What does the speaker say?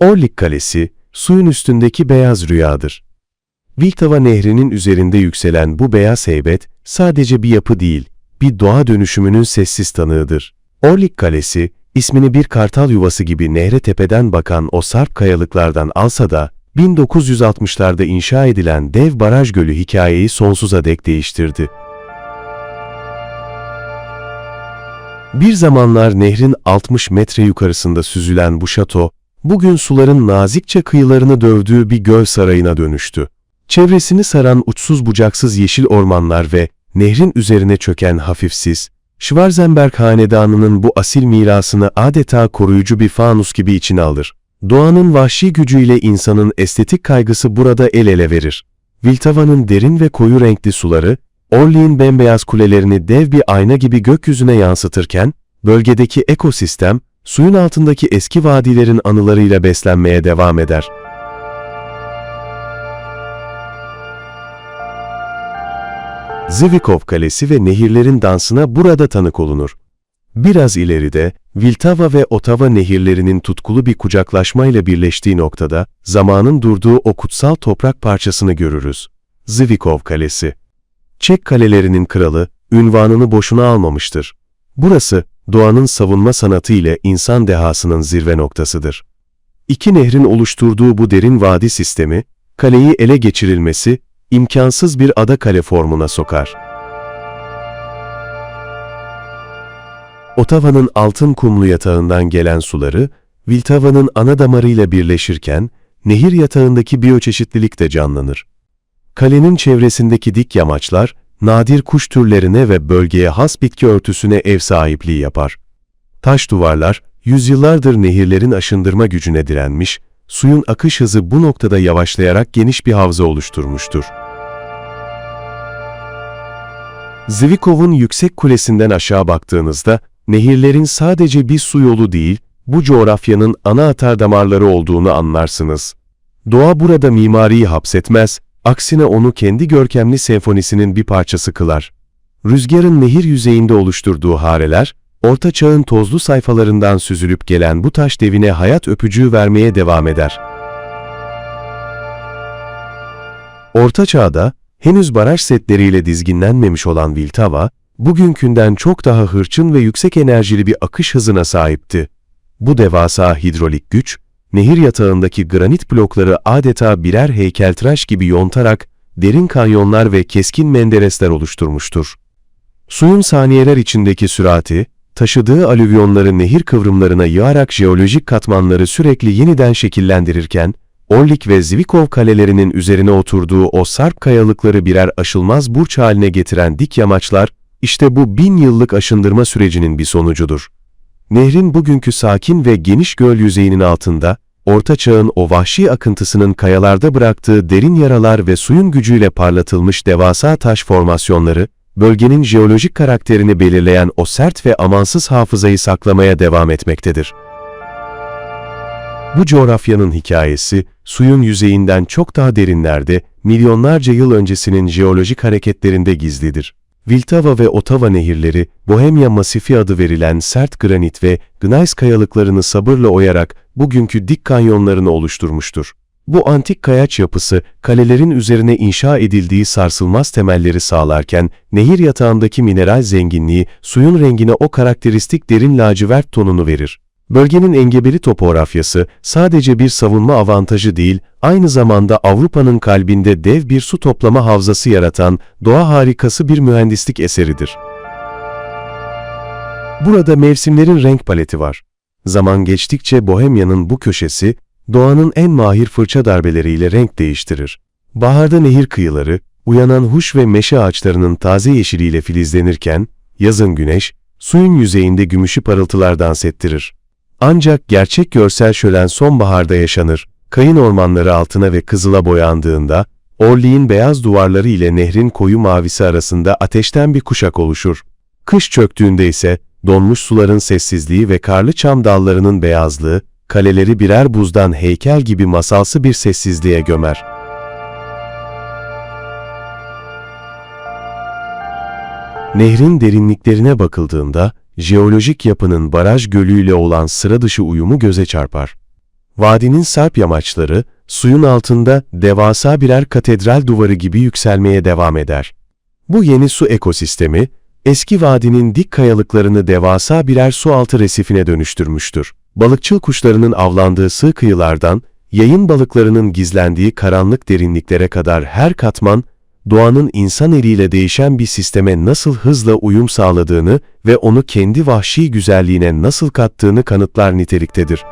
Orlik Kalesi, suyun üstündeki beyaz rüyadır. Viltava Nehri'nin üzerinde yükselen bu beyaz heybet, sadece bir yapı değil, bir doğa dönüşümünün sessiz tanığıdır. Orlik Kalesi, ismini bir kartal yuvası gibi nehre tepeden bakan o sarp kayalıklardan alsa da, 1960'larda inşa edilen dev baraj gölü hikayeyi sonsuza dek değiştirdi. Bir zamanlar nehrin 60 metre yukarısında süzülen bu şato, bugün suların nazikçe kıyılarını dövdüğü bir göl sarayına dönüştü. Çevresini saran uçsuz bucaksız yeşil ormanlar ve nehrin üzerine çöken hafifsiz, Schwarzenberg hanedanının bu asil mirasını adeta koruyucu bir fanus gibi içine alır. Doğanın vahşi gücüyle insanın estetik kaygısı burada el ele verir. Viltava'nın derin ve koyu renkli suları, Orly'in bembeyaz kulelerini dev bir ayna gibi gökyüzüne yansıtırken, bölgedeki ekosistem, suyun altındaki eski vadilerin anılarıyla beslenmeye devam eder. Zvikov Kalesi ve nehirlerin dansına burada tanık olunur. Biraz ileride, Viltava ve Otava nehirlerinin tutkulu bir kucaklaşmayla birleştiği noktada, zamanın durduğu o kutsal toprak parçasını görürüz. Zvikov Kalesi. Çek kalelerinin kralı, ünvanını boşuna almamıştır. Burası, doğanın savunma sanatı ile insan dehasının zirve noktasıdır. İki nehrin oluşturduğu bu derin vadi sistemi, kaleyi ele geçirilmesi, imkansız bir ada kale formuna sokar. Otava'nın altın kumlu yatağından gelen suları, Viltava'nın ana damarıyla birleşirken, nehir yatağındaki biyoçeşitlilik de canlanır. Kalenin çevresindeki dik yamaçlar, nadir kuş türlerine ve bölgeye has bitki örtüsüne ev sahipliği yapar. Taş duvarlar, yüzyıllardır nehirlerin aşındırma gücüne direnmiş, suyun akış hızı bu noktada yavaşlayarak geniş bir havza oluşturmuştur. Zvikov'un yüksek kulesinden aşağı baktığınızda, nehirlerin sadece bir su yolu değil, bu coğrafyanın ana atar damarları olduğunu anlarsınız. Doğa burada mimariyi hapsetmez, aksine onu kendi görkemli senfonisinin bir parçası kılar. Rüzgarın nehir yüzeyinde oluşturduğu hareler, Orta Çağ'ın tozlu sayfalarından süzülüp gelen bu taş devine hayat öpücüğü vermeye devam eder. Orta Çağ'da, henüz baraj setleriyle dizginlenmemiş olan Viltava, bugünkünden çok daha hırçın ve yüksek enerjili bir akış hızına sahipti. Bu devasa hidrolik güç, nehir yatağındaki granit blokları adeta birer heykeltıraş gibi yontarak derin kanyonlar ve keskin menderesler oluşturmuştur. Suyun saniyeler içindeki sürati, taşıdığı alüvyonları nehir kıvrımlarına yığarak jeolojik katmanları sürekli yeniden şekillendirirken, Orlik ve Zvikov kalelerinin üzerine oturduğu o sarp kayalıkları birer aşılmaz burç haline getiren dik yamaçlar, işte bu bin yıllık aşındırma sürecinin bir sonucudur. Nehrin bugünkü sakin ve geniş göl yüzeyinin altında, Orta Çağ'ın o vahşi akıntısının kayalarda bıraktığı derin yaralar ve suyun gücüyle parlatılmış devasa taş formasyonları, bölgenin jeolojik karakterini belirleyen o sert ve amansız hafızayı saklamaya devam etmektedir. Bu coğrafyanın hikayesi, suyun yüzeyinden çok daha derinlerde, milyonlarca yıl öncesinin jeolojik hareketlerinde gizlidir. Viltava ve Otava nehirleri, Bohemia Masifi adı verilen sert granit ve gneiss kayalıklarını sabırla oyarak bugünkü dik kanyonlarını oluşturmuştur. Bu antik kayaç yapısı, kalelerin üzerine inşa edildiği sarsılmaz temelleri sağlarken, nehir yatağındaki mineral zenginliği, suyun rengine o karakteristik derin lacivert tonunu verir. Bölgenin engebeli topografyası sadece bir savunma avantajı değil, aynı zamanda Avrupa'nın kalbinde dev bir su toplama havzası yaratan doğa harikası bir mühendislik eseridir. Burada mevsimlerin renk paleti var. Zaman geçtikçe Bohemya'nın bu köşesi, doğanın en mahir fırça darbeleriyle renk değiştirir. Baharda nehir kıyıları, uyanan huş ve meşe ağaçlarının taze yeşiliyle filizlenirken, yazın güneş, suyun yüzeyinde gümüşü parıltılar dans ettirir. Ancak gerçek görsel şölen sonbaharda yaşanır. Kayın ormanları altına ve kızıla boyandığında, Orli'nin beyaz duvarları ile nehrin koyu mavisi arasında ateşten bir kuşak oluşur. Kış çöktüğünde ise, donmuş suların sessizliği ve karlı çam dallarının beyazlığı, kaleleri birer buzdan heykel gibi masalsı bir sessizliğe gömer. Nehrin derinliklerine bakıldığında, jeolojik yapının baraj gölüyle olan sıra dışı uyumu göze çarpar. Vadinin sarp yamaçları, suyun altında devasa birer katedral duvarı gibi yükselmeye devam eder. Bu yeni su ekosistemi, eski vadinin dik kayalıklarını devasa birer su altı resifine dönüştürmüştür. Balıkçıl kuşlarının avlandığı sığ kıyılardan, yayın balıklarının gizlendiği karanlık derinliklere kadar her katman, doğanın insan eliyle değişen bir sisteme nasıl hızla uyum sağladığını ve onu kendi vahşi güzelliğine nasıl kattığını kanıtlar niteliktedir.